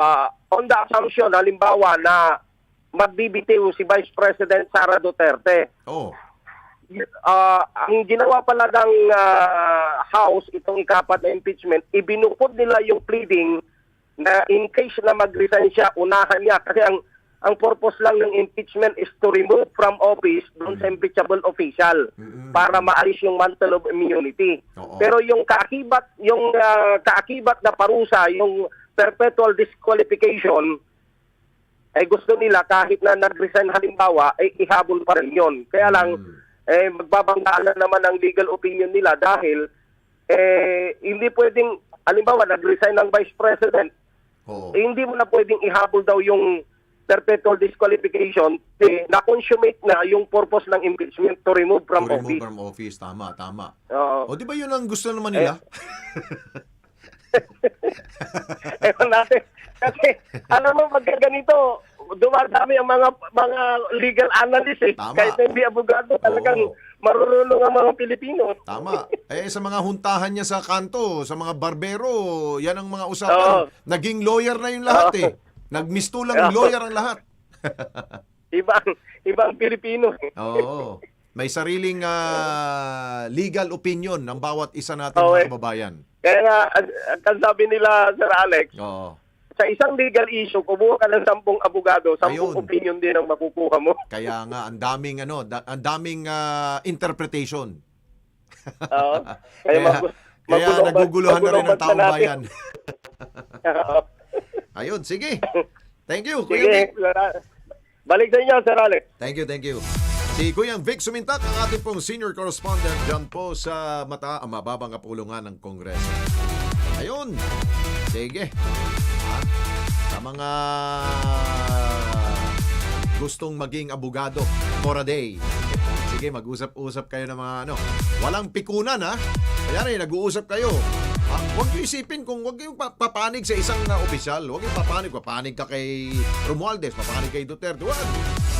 ah, on the assumption, halimbawa na magbibitiw si Vice President Sara Duterte, Oh. Ah, ang ginawa pala ng ah, House, itong ikapat na impeachment, ibinukod nila yung pleading na in case na mag-resign siya, unahan niya. Kasi ang ang purpose lang ng impeachment is to remove from office doon sa impeachable official Mm-mm. para maalis yung mantle of immunity. Oo. Pero yung kaakibat, yung ah, kaakibat na parusa, yung perpetual disqualification, ay gusto nila kahit na nag-resign halimbawa, ay ihabol pa rin yun. Kaya lang, Mm. eh, magbabanggaan na naman ang legal opinion nila dahil eh, hindi pwedeng, halimbawa, nag-resign ng Vice President, Oo. eh, hindi mo na pwedeng ihabol daw yung perpetual disqualification eh, na-consummate na yung purpose ng impeachment to remove from To remove office. from office. Tama, tama. Oo. O di ba yun ang gusto naman nila? Ewan natin. Kasi, alam mo, pagka ganito, dumadami ang mga mga legal analyst eh. Tama. Kahit hindi abogado, talagang Oo. marunong ang mga Pilipino. Tama. Eh sa mga huntahan niya sa kanto, sa mga barbero, yan ang mga usapan. Oo. Naging lawyer na yung lahat eh. Nagmistulang Oo. lawyer ang lahat. Ibang, ibang Pilipino. eh. Oo. May sariling ah, legal opinion ng bawat isa natin Oo, mga eh. kababayan. Kaya nga, ang, ang sabi nila, Sir Alex, Oo. sa isang legal issue, kumuha ka ng sampung abogado, sampung Ayun. opinion din ang makukuha mo. Kaya nga ang daming ano, da- ang daming ah, interpretation. Oo. Kaya, magu- kaya naguguluhan na rin magulong ng bansa taong natin. bayan. Oo. Ayun, sige. Thank you, Kuya Sige, Vic. Sir Alex. balik sa inyo, Sir Alex. Thank you, thank you. Si Kuya Vic Sumintak, ang ating pong senior correspondent dyan po sa mata ang mababang kapulungan ng Kongreso. Ayun. Sige. Ha? Sa mga gustong maging abogado for a day. Sige, mag-usap-usap kayo ng mga ano. Walang pikunan ha. Kaya rin, nag-uusap kayo. Ha? Huwag niyo isipin kung huwag kayong pa- papanig sa isang na opisyal. Huwag kayong papanig. Papanig ka kay Romualdez, papanig kay Duterte. Huwag.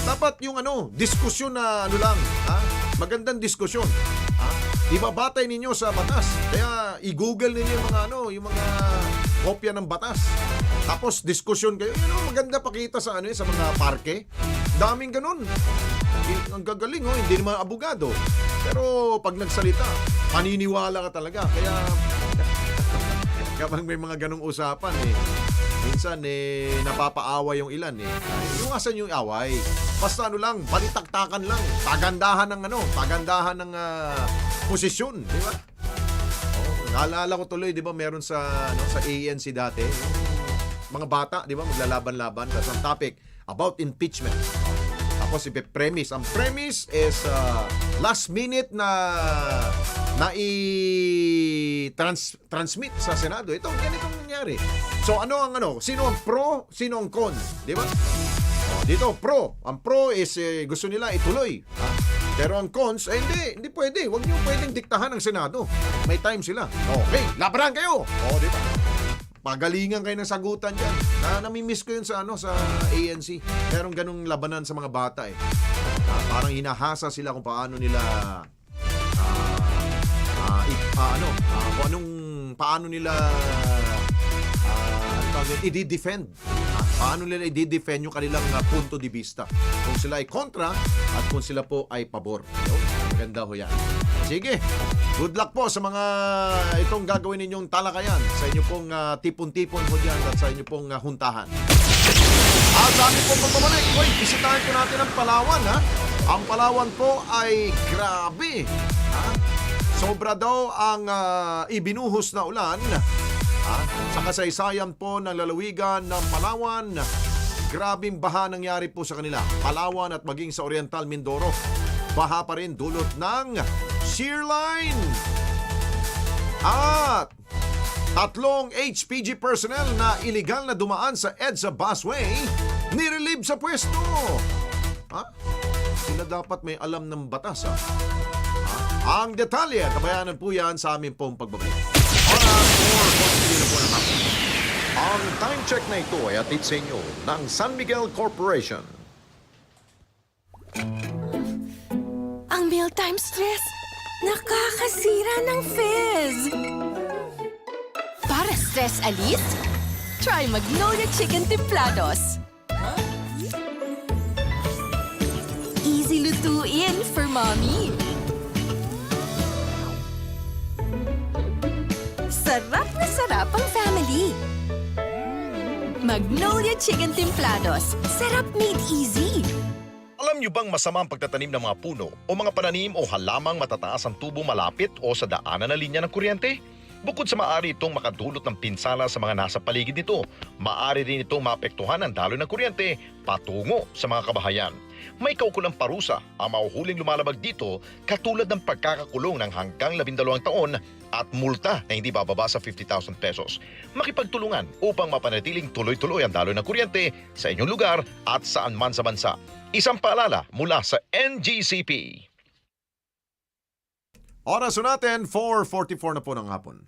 Dapat yung ano, diskusyon na ano lang. Ha? Magandang diskusyon. Ha? Ibabatay ninyo sa batas. Kaya i-google ninyo yung mga ano, yung mga kopya ng batas. Tapos diskusyon kayo. Yun ang maganda pakita sa ano eh, sa mga parke. Daming ganun. Ang gagaling oh, hindi naman abogado. Pero pag nagsalita, paniniwala ka talaga. Kaya kapag may mga ganong usapan eh, minsan eh, napapaawa yung ilan eh. Iwasan yung away. Basta ano lang, balitaktakan lang. Pagandahan ng ano, pagandahan ng ah, posisyon, di ba? Oh, naalala ko tuloy, di ba, meron sa ano, sa ANC dati, yung mga bata, di ba, maglalaban-laban. Tapos ang topic, about impeachment. Tapos si premise. Ang premise is uh, last minute na na i-trans, transmit sa Senado. Ito, ganitong nangyari. So ano ang ano? Sino ang pro? Sino ang con? Di ba? Oh, dito, pro. Ang pro is eh, gusto nila ituloy. Ha? Pero ang cons, eh hindi, hindi pwede. Huwag niyo pwedeng diktahan ng Senado. May time sila. Okay, labanan kayo. Oh, di ba? Pagalingan kayo ng sagutan dyan. Na, namimiss ko yun sa, ano, sa ANC. Merong ganong labanan sa mga bata eh. Ah, parang hinahasa sila kung paano nila ah, ano, ah, kung anong paano nila ah, ano i-defend. Paano nila i-defend yung kanilang ah, punto de vista. Kung sila ay kontra at kung sila po ay pabor. Yun, maganda ho yan. Sige, good luck po sa mga itong gagawin ninyong talakayan sa inyo pong ah, tipon-tipon mo dyan at sa inyo pong ah, huntahan. At sa amin pong pagbabalik, boy, bisitahin po natin ang Palawan, ha? Ang Palawan po ay grabe? Sobra daw ang ah, ibinuhos na ulan, ha? Sa kasaysayan po ng lalawigan ng Palawan, grabing baha nangyari po sa kanila. Palawan at maging sa Oriental Mindoro. Baha pa rin dulot ng shear line. At Tatlong HPG personnel na iligal na dumaan sa EDSA busway, nirelieve sa pwesto. Ha? Sila dapat may alam ng batas, ha? ha? Ang detalye, tabayanan po yan sa aming pong pagbabalik. Oras for Constantino po naman. Ang time check na ito ay atid sa inyo ng San Miguel Corporation. Ang mealtime stress, nakakasira ng fizz. Para stress alis, Try Magnolia Chicken Templados. Easy lutuin for mommy. Sarap na sarap ang family. Magnolia Chicken Templados. Sarap made easy. Alam niyo bang masama ang pagtatanim ng mga puno o mga pananim o halamang matataas ang tubo malapit o sa daanan ng linya ng kuryente? Bukod sa maaari itong makadulot ng pinsala sa mga nasa paligid nito, maaari rin itong maapektuhan ang daloy ng kuryente patungo sa mga kabahayan. May kaukulang parusa ang mahuhuling lumalabag dito katulad ng pagkakakulong ng hanggang 12 taon at multa na hindi bababa sa 50,000 pesos. Makipagtulungan upang mapanatiling tuloy-tuloy ang daloy ng kuryente sa inyong lugar at saan man sa bansa. Isang paalala mula sa NGCP. Oras na natin, 4.44 na po ng hapon.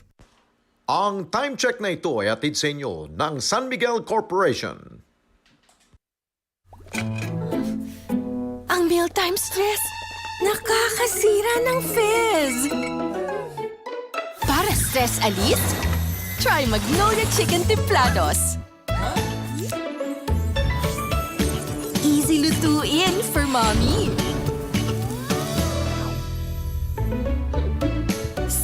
Ang time check na ito ay atid sa inyo ng San Miguel Corporation. Ang mealtime stress, nakakasira ng fizz. Para stress alis, try Magnolia Chicken Templados. Easy lutuin for mommy.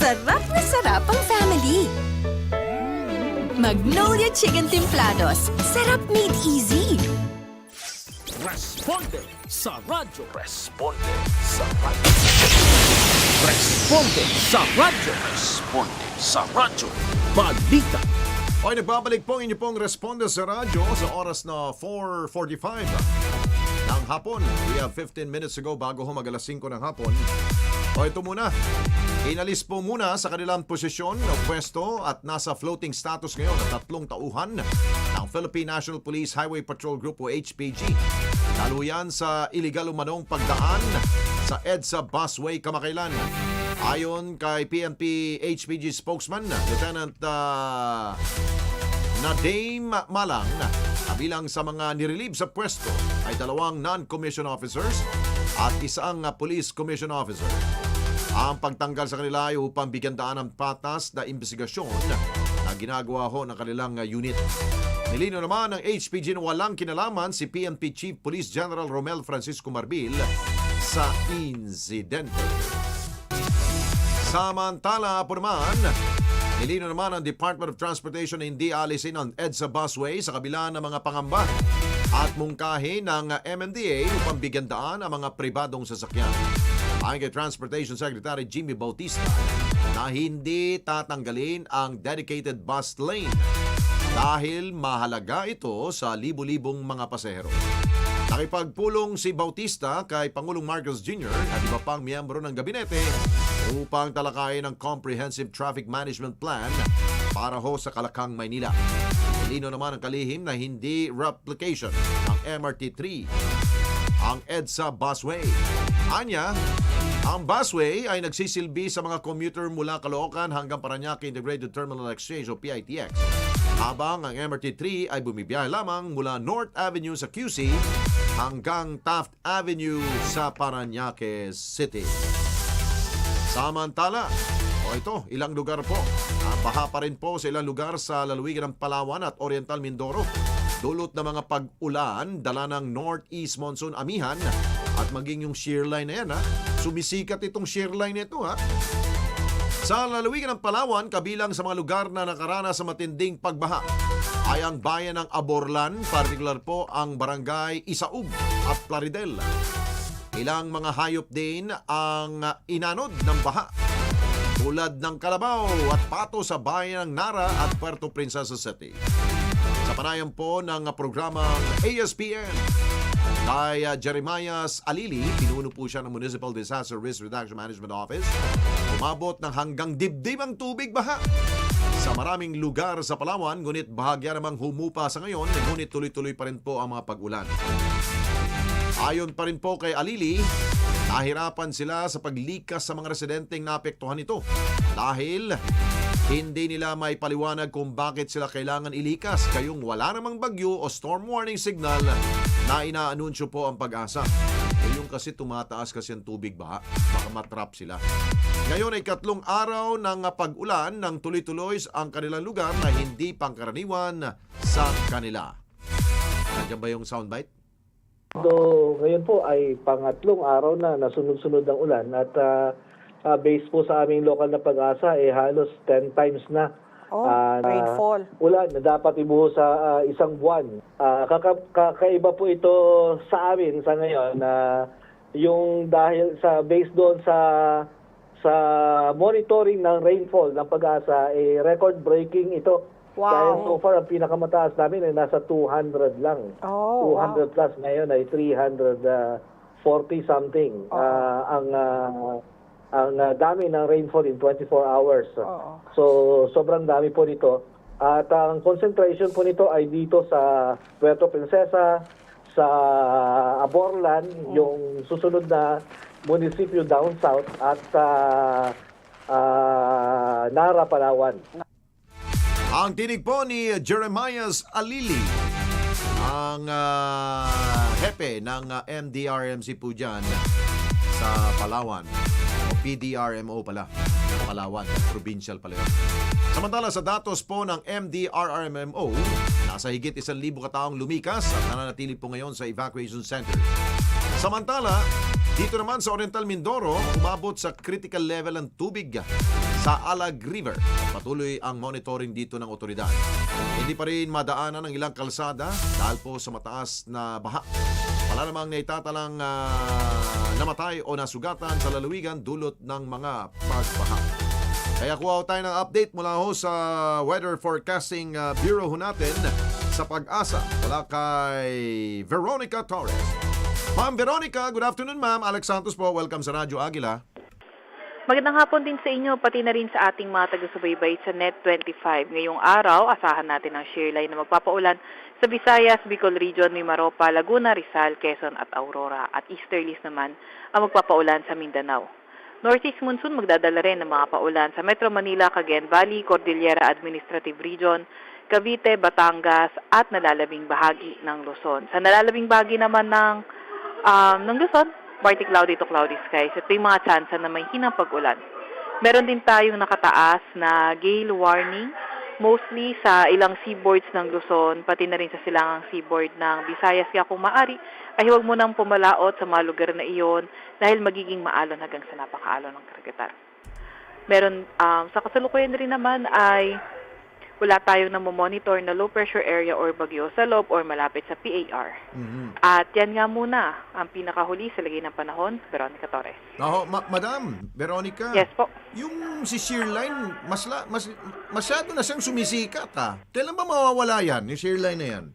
Sarap na sarap ang family. Magnolia Chicken Templados. Sarap made easy. Responde sa radyo. Responde sa radyo. Responde sa radyo. Responde sa radyo. Balita. Okay, nagbabalik po inyo pong responde sa radyo sa oras na 4.45 ng hapon. We have 15 minutes to go bago ho mag alas 5 ng hapon. O ito muna, inalis po muna sa kanilang posisyon o pwesto at nasa floating status ngayon ang tatlong tauhan ng Philippine National Police Highway Patrol Group o HPG. Lalo yan sa iligal umanong pagdaan sa EDSA Busway kamakailan. Ayon kay PNP HPG spokesman, Lieutenant uh, Nadim Malang, kabilang sa mga nirelieve sa pwesto ay dalawang non-commissioned officers at isang uh, police commission officer. Ang pagtanggal sa kanila ay upang bigyan daan ng patas na investigasyon na ginagawa ho ng kanilang unit. Nilino naman ng HPG na walang kinalaman si PNP Chief Police General Romel Francisco Marbil sa insidente. Samantala po naman, nilino naman ang Department of Transportation na hindi alisin ang EDSA busway sa kabila ng mga pangamba at mungkahi ng MMDA upang bigyan daan ang mga pribadong sasakyan. Ayon kay Transportation Secretary Jimmy Bautista na hindi tatanggalin ang dedicated bus lane dahil mahalaga ito sa libu-libong mga pasahero. Nakipagpulong si Bautista kay Pangulong Marcos Jr. at iba pang miyembro ng gabinete upang talakayin ang Comprehensive Traffic Management Plan para ho sa Kalakang, Maynila. Lino naman ang kalihim na hindi replication ng MRT3 ang EDSA busway. Anya, ang busway ay nagsisilbi sa mga commuter mula Caloocan hanggang Paranaque Integrated Terminal Exchange o PITX. Habang ang MRT3 ay bumibiyahe lamang mula North Avenue sa QC hanggang Taft Avenue sa Paranaque City. Samantala, o ito, ilang lugar po. Ah, Baha pa rin po sa ilang lugar sa lalawigan ng Palawan at Oriental Mindoro. Dulot ng mga pag-ulan, dala ng Northeast Monsoon Amihan at maging yung shear line na yan ha. Sumisikat itong shear line na ito ha. Sa lalawigan ng Palawan, kabilang sa mga lugar na nakaranas sa matinding pagbaha ay ang bayan ng Aborlan, partikular po ang barangay Isaug at Plaridel. Ilang mga hayop din ang inanod ng baha tulad ng kalabaw at pato sa bayan ng Nara at Puerto Princesa City. Sa panayam po ng programang ASPN, kay uh, Jeremias Alili, pinuno po siya ng Municipal Disaster Risk Reduction Management Office, umabot ng hanggang dibdib ang tubig baha. Sa maraming lugar sa Palawan, ngunit bahagya namang humupa sa ngayon, ngunit tuloy-tuloy pa rin po ang mga pag-ulan. Ayon pa rin po kay Alili, nahirapan sila sa paglikas sa mga residenteng naapektuhan nito dahil Hindi nila may paliwanag kung bakit sila kailangan ilikas kayong wala namang bagyo o storm warning signal na inaanunsyo po ang pag-asa. Yung kasi tumataas kasi ang tubig ba, baka matrap sila. Ngayon ay katlong araw ng pag-ulan ng tuloy-tuloy ang kanilang lugar na hindi pangkaraniwan sa kanila. Nandiyan ba yung soundbite? So, ngayon po ay pangatlong araw na nasunod-sunod ang ulan at ah, ah, based po sa aming lokal na pag-asa eh halos 10 times na Oh, ah, na rainfall. ulan na dapat ibuhos sa ah, isang buwan. Ah, kaka- kakaiba po ito sa amin sa ngayon na yung dahil sa based doon sa sa monitoring ng rainfall ng pag-asa eh record breaking ito. Wow. Dahil so far ang pinakamataas namin ay nasa 200 lang. Oh, 200 plus ngayon ay 340 something Ah, ang ah, ang ah, dami ng rainfall in 24 hours. Oo. So sobrang dami po nito. At ang concentration po nito ay dito sa Puerto Princesa, sa Aborlan, yung susunod na munisipyo down south at sa ah, Nara, Palawan. Ang tinig po ni Jeremias Alili, ang ah, hepe ng ah, MDRMC po dyan sa Palawan. O PDRMO pala. Palawan, provincial pala yun. Samantala sa datos po ng MDRRMO, nasa higit isang libo kataong lumikas at nananatili po ngayon sa evacuation center. Samantala, dito naman sa Oriental Mindoro, umabot sa critical level ang tubig sa Alag River. Patuloy ang monitoring dito ng otoridad. Hindi pa rin madaanan ng ilang kalsada dahil po sa mataas na baha. Wala namang naitatalang ah, namatay o nasugatan sa lalawigan dulot ng mga pagbaha. Kaya kuha tayo ng update mula ho sa Weather Forecasting ah, Bureau ho natin sa pag-asa. Wala kay Veronica Torres. Ma'am Veronica, good afternoon ma'am. Alex Santos po, welcome sa Radyo Agila. Magandang hapon din sa inyo, pati na rin sa ating mga taga-subaybay sa Net25. Ngayong araw, asahan natin ang shear line na magpapaulan sa Visayas, Bicol Region, Mimaropa, Laguna, Rizal, Quezon at Aurora. At easterlies naman ang magpapaulan sa Mindanao. Northeast monsoon magdadala rin ng mga paulan sa Metro Manila, Cagayan Valley, Cordillera Administrative Region, Cavite, Batangas at nalalabing bahagi ng Luzon. Sa nalalabing bahagi naman ng um, ng Luzon, partly cloudy to cloudy skies at may mga chance na may hinang pag-ulan. Meron din tayong nakataas na gale warning, mostly sa ilang seaboards ng Luzon, pati na rin sa silangang seaboard ng Visayas. Kaya kung maaari, ay huwag mo nang pumalaot sa mga lugar na iyon dahil magiging maalon hanggang sa napakaalon ng karagatan. Meron, um, sa kasalukuyan rin naman ay wala tayong namomonitor na low pressure area or bagyo sa loob or malapit sa PAR. Mhm. At yan nga muna ang pinakahuli sa lagay ng panahon, Veronica Torres. Aho, ma- Madam Veronica. Yes po. Yung si Shearline, mas, la, mas masyado na siyang sumisikat ha. Kailan ba mawawala yan, yung Shearline na yan?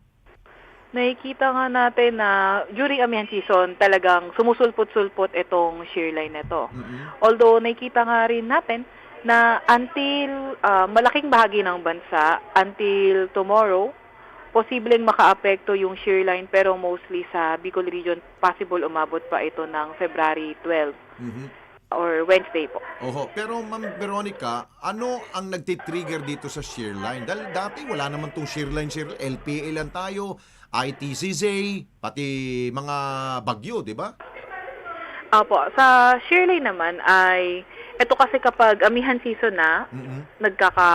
Nakikita nga natin na during amihan season, talagang sumusulpot-sulpot itong shear line nito. Mhm. Although nakikita nga rin natin na until ah, malaking bahagi ng bansa, until tomorrow, posibleng makaapekto yung shear line pero mostly sa Bicol region, possible umabot pa ito ng February 12 Mhm. or Wednesday po. Oho, pero Ma'am Veronica, ano ang nagtitrigger dito sa shearline? Dahil dati wala naman tong shearline, shearline. LPA lang tayo, ITCZ, pati mga bagyo, di ba? Apo, sa shear line naman ay ito kasi kapag amihan season na, Mhm. nagkaka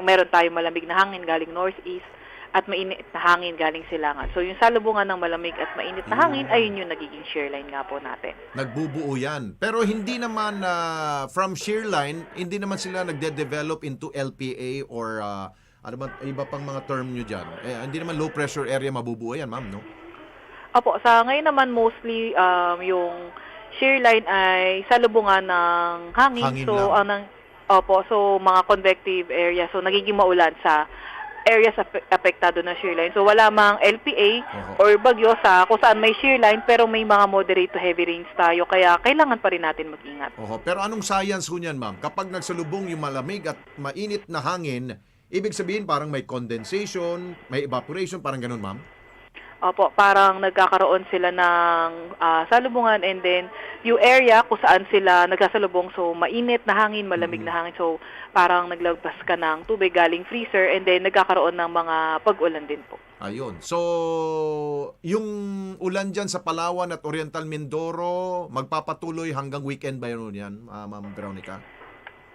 meron tayong malamig na hangin galing northeast at mainit na hangin galing silangan. So yung salubungan ng malamig at mainit na hangin ayun yung nagiging shear line nga po natin. Nagbubuo yan. Pero hindi naman ah, from shearline, hindi naman sila nagde-develop into LPA or ah, ano ba, iba pang mga term nyo dyan. Eh, hindi naman low pressure area mabubuo yan, ma'am, no? Apo, sa ngayon naman mostly um, yung shear line ay salubungan ng hangin. Hangin so lang. ang nang- Opo, so mga convective area. So nagiging maulan sa areas ape- apektado ng shear line. So wala mang LPA Oho. or bagyo sa kung saan may shear line pero may mga moderate to heavy rains tayo kaya kailangan pa rin natin mag-ingat. Oho, pero anong science ho niyan, ma'am? Kapag nagsalubong yung malamig at mainit na hangin, ibig sabihin parang may condensation, may evaporation, parang ganun, ma'am? Opo, parang nagkakaroon sila ng ah, salubungan and then yung area kung saan sila nagsasalubong so mainit na hangin, malamig na hangin. So parang naglagpas ka ng tubig galing freezer and then nagkakaroon ng mga pag-ulan din po. Ayun. So, yung ulan dyan sa Palawan at Oriental Mindoro, magpapatuloy hanggang weekend ba yun yan, ah, Ma'am Veronica?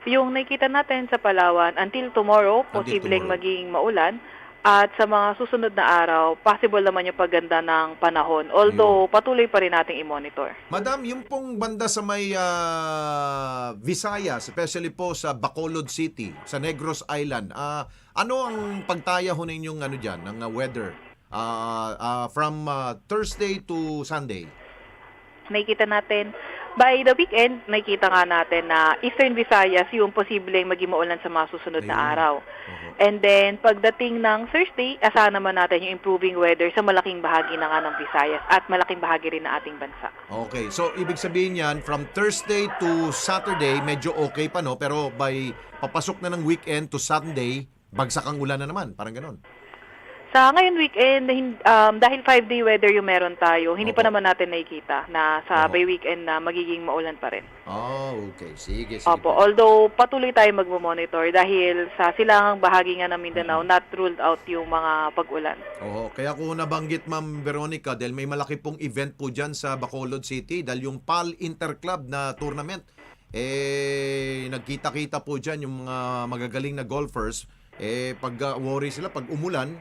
Yung nakikita natin sa Palawan, until tomorrow, Until posibleng tomorrow. maging maulan. At sa mga susunod na araw, possible naman yung pagganda ng panahon. Although, patuloy pa rin nating i-monitor. Madam, yung pong banda sa may ah, Visayas, especially po sa Bacolod City, sa Negros Island, ah, ano ang pagtaya ho ninyong ano dyan, ng ah, weather? Ah, ah, from ah, Thursday to Sunday. nakikita natin by the weekend, nakikita nga natin na Eastern Visayas yung posibleng maging maulan sa mga susunod na Ayun. araw. Oho. And then, pagdating ng Thursday, asahan naman natin yung improving weather sa malaking bahagi na nga ng Visayas at malaking bahagi rin ng ating bansa. Okay, so ibig sabihin yan, from Thursday to Saturday, medyo okay pa no? Pero by papasok na ng weekend to Sunday, bagsak ang ulan na naman. Parang ganon. Sa ngayon weekend, um, dahil five-day weather yung meron tayo, hindi pa Opo. naman natin nakikita na sa Oho. by weekend na magiging maulan pa rin. Oh, okay. Sige, sige. Opo, although patuloy tayo magmo-monitor dahil sa silangang bahagi nga ng Mindanao, not ruled out yung mga pag-ulan. Oo, kaya ko nabanggit Ma'am Veronica dahil may malaki pong event po dyan sa Bacolod City dahil yung PAL Interclub na tournament eh nagkita-kita po dyan yung mga magagaling na golfers eh pag uh, worry sila pag umulan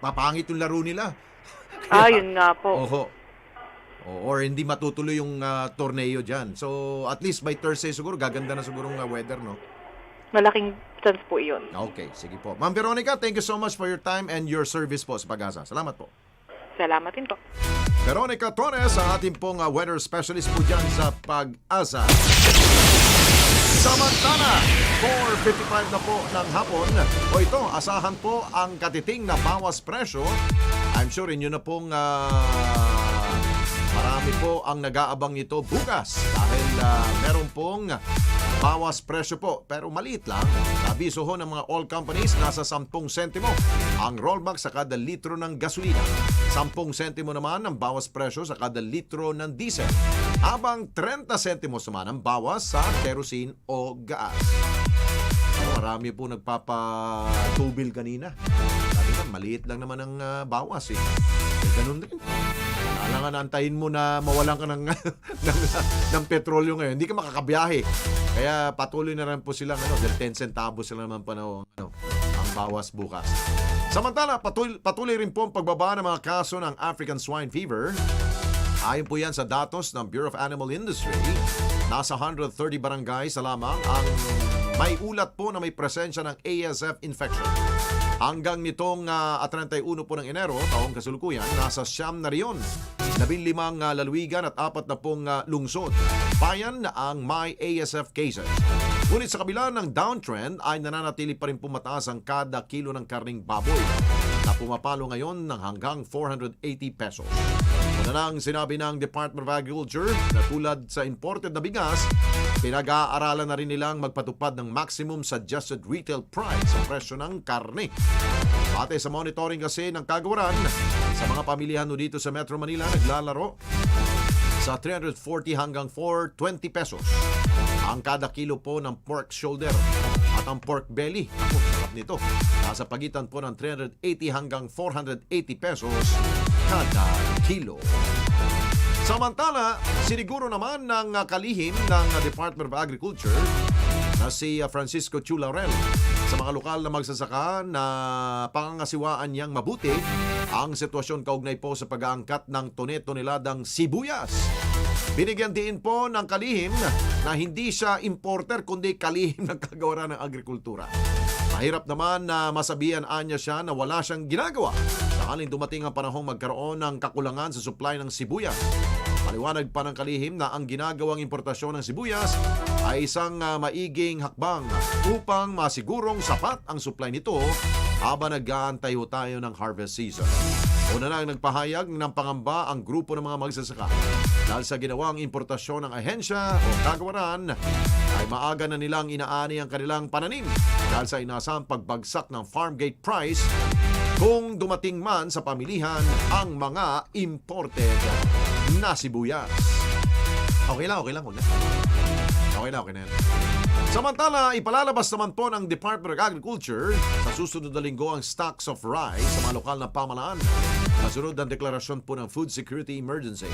papangit yung laro nila. Ah, yun nga po. Oho. O- Or hindi matutuloy yung uh, torneo dyan. So at least by Thursday siguro gaganda na siguro ng uh, weather no. Malaking chance po yun. Okay, sige po. Ma'am Veronica, thank you so much for your time and your service po sa Pag-asa. Salamat po. Salamat din po. Veronica Torres, ang ating pong uh, weather specialist po dyan sa Pag-asa. Samantala, 4.55 na po ng hapon. O ito, asahan po ang katiting na bawas presyo. I'm sure inyo na pong ah, marami po ang nag-aabang ito bukas dahil ah, meron pong bawas presyo po. Pero maliit lang. Nabiso ho ng mga oil companies, nasa 10 sentimo ang rollback sa kada litro ng gasolina. 10 sentimo naman ang bawas presyo sa kada litro ng diesel. Habang 30 sentimos naman ang bawas sa kerosene o gas. Marami po nagpapatubil kanina. Sabi ko, maliit lang naman ang ah, bawas eh. Eh, ganun din. Kailangan antayin mo na mawalan ka ng, ng, ng petrolyo ngayon. Hindi ka makakabiyahe. Kaya patuloy na rin po silang ano, dahil 10 centavos sila naman pa na, ano, ang bawas bukas. Samantala, patuloy, patuloy rin po ang pagbaba ng mga kaso ng African Swine Fever. Ayon po yan sa datos ng Bureau of Animal Industry, nasa 130 barangays na lamang ang may ulat po na may presensya ng ASF infection. Hanggang nitong ah, 31 po ng Enero, taong kasulukuyan, nasa siyam na riyon. Labing limang ah, lalawigan at apat na pong ah, lungsod. Bayan na ang may ASF cases. Ngunit sa kabila ng downtrend ay nananatili pa rin pumataas ang kada kilo ng karning baboy na pumapalo ngayon ng hanggang 480 pesos. Una nang sinabi ng Department of Agriculture na tulad sa imported na bigas, pinag-aaralan na rin nilang magpatupad ng maximum suggested retail price sa presyo ng karne. Pati sa monitoring kasi ng kagawaran, sa mga pamilihan no dito sa Metro Manila naglalaro sa 340 hanggang 420 pesos ang kada kilo po ng pork shoulder at ang pork belly. Ako, sarap nito. Nasa pagitan po ng 380 hanggang 480 pesos kada kilo. Samantala, siniguro naman ng kalihim ng Department of Agriculture na si uh, Francisco Chu Laurel sa mga lokal na magsasaka na pangangasiwaan niyang mabuti ang sitwasyon kaugnay po sa pag-aangkat ng tone-toneladang sibuyas. Binigyan din po ng kalihim na hindi siya importer kundi kalihim ng kagawaran ng agrikultura. Mahirap naman na masabihan anya siya na wala siyang ginagawa sakaling dumating ang panahong magkaroon ng kakulangan sa supply ng sibuyas. Paliwanag pa ng kalihim na ang ginagawang importasyon ng sibuyas ay isang ah, maiging hakbang upang masigurong sapat ang supply nito habang nag-aantay tayo ng harvest season. Una na nagpahayag ng pangamba ang grupo ng mga magsasaka dahil sa ginawang importasyon ng ahensya o kagawaran ay maaga na nilang inaani ang kanilang pananim dahil sa inasang pagbagsak ng farm gate price kung dumating man sa pamilihan ang mga imported na sibuyas. Okay lang, okay lang. Huwag. Okay na, okay na yan. Samantala, ipalalabas naman po ng Department of Agriculture sa susunod na linggo ang stocks of rice sa mga lokal na pamalaan. Kasunod ang deklarasyon po ng Food Security Emergency.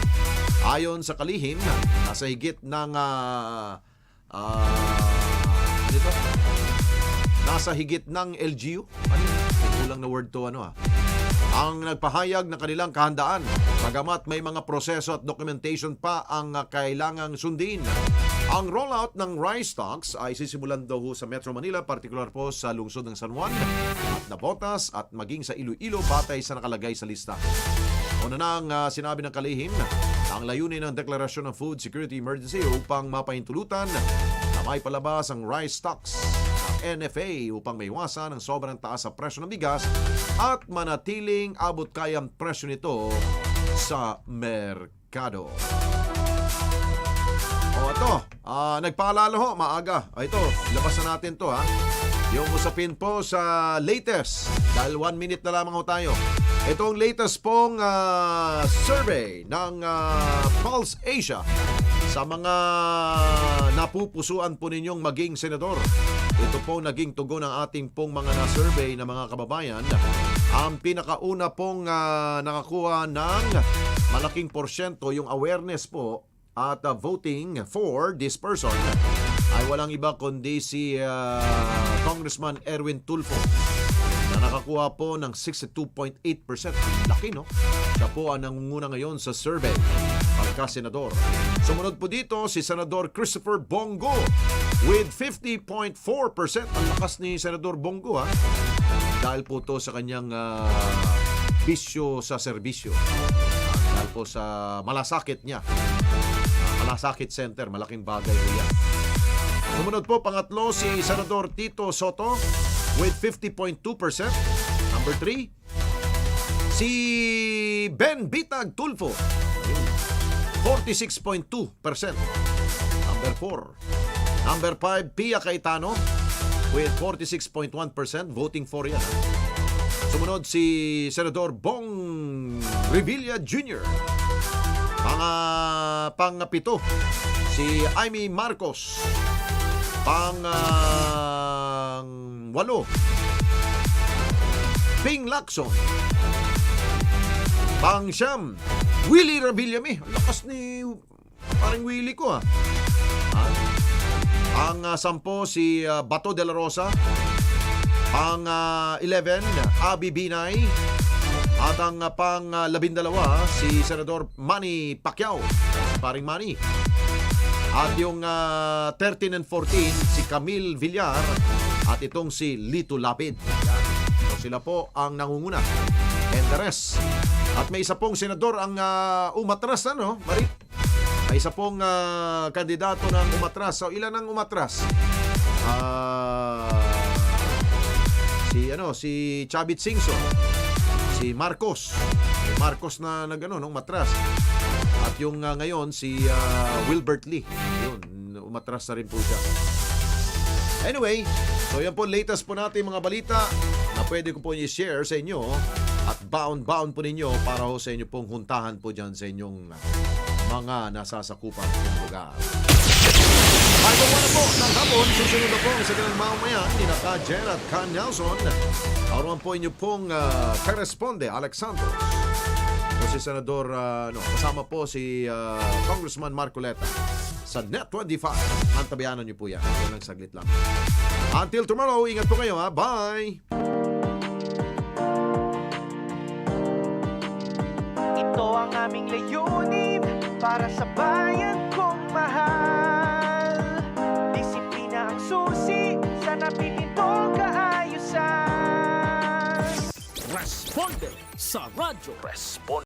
Ayon sa kalihim, nasa higit ng ah ah, ano ito? Nasa higit ng LGU. Ano? kulang na word to ano ah ang nagpahayag ng kanilang kahandaan. Bagamat may mga proseso at documentation pa ang uh, kailangang sundin. Ang rollout ng rice stocks ay sisimulan daw sa Metro Manila, partikular po sa lungsod ng San Juan at Nabotas at maging sa Iloilo batay sa nakalagay sa lista. Una nang uh, sinabi ng kalihim ang layunin ng deklarasyon ng Food Security Emergency upang mapahintulutan na may palabas ang rice stocks ng NFA upang maiwasan ang sobrang taas sa presyo ng bigas at manatiling abot kayang presyo nito sa merkado. O ito, ah, nagpaalala ho, maaga. O ito, labas na natin to ha. Yung usapin po sa latest, dahil one minute na lamang ho tayo. Itong latest pong ah, survey ng ah, Pulse Asia sa mga napupusuan po ninyong maging senador. Ito po naging tugon ng ating pong mga na-survey na mga kababayan. Ang pinakauna pong ah, nakakuha ng malaking porsyento yung awareness po at uh, voting for this person ay walang iba kundi si uh, Congressman Erwin Tulfo na nakakuha po ng 62.8%. Laki, no? Siya po ang nangunguna ngayon sa survey pagka-senador. Sumunod po dito si Senador Christopher Bongo with 50.4%. Ang lakas ni Senador Bongo, ha? Dahil po to sa kanyang ah, bisyo sa serbisyo. Ah, dahil po sa malasakit niya. Malasakit Center, malaking bagay po yan. Sumunod po, pangatlo, si Senador Tito Soto with 50.2%. Number 3, si Ben Bitag Tulfo. Ayun, 46.2%. Number 4. Number 5, Pia Cayetano with 46.1%. Voting for yan. Sumunod si Senador Bong Revilla Jr. Pang, pang-pito, si Amy Marcos. Pang ah, walo, Ping Lacson. Pang siyam, Willie Rabillame. Ang lakas ni parang Willie ko ah. Ah. Ang ah, sampo si ah, Bato de la Rosa. Pang ah, 11, Abby Binay. At ang pang ah, labindalawa, si Senador Manny Pacquiao. Paring Manny. At yung ah, 13 and 14, si Camille Villar. At itong si Lito Lapid. So sila po ang nangunguna. And the rest. At may isa pong senador ang ah, umatras, ano, Marit? May isa pong ah, kandidato ng umatras. So ilan ang umatras? Ah... si ano, si Chavit Singson, si Marcos. Si Marcos na nagano nung matras. At yung ah, ngayon si ah, Wilbert Lee. Yun, umatras na rin po siya. Anyway, so yan po latest po natin mga balita na pwede ko po i-share sa inyo at bound-bound po ninyo para ho sa inyo pong huntahan po dyan sa inyong mga nasasakupan ng lugar. Bago na po ng hapon, susunod na po sa kanilang mamaya ni Naka Jen at Kan Nelson. Aruan po inyo pong uh, corresponde, Alexander. O si Senador, ah, no, kasama po si ah, Congressman Marcoleta sa Net 25. Antabayanan niyo po yan. Yan lang saglit lang. Until tomorrow, ingat po kayo ha. Bye! Ito ang aming layunin para sa bayan kong mahal Responde sa. Responde.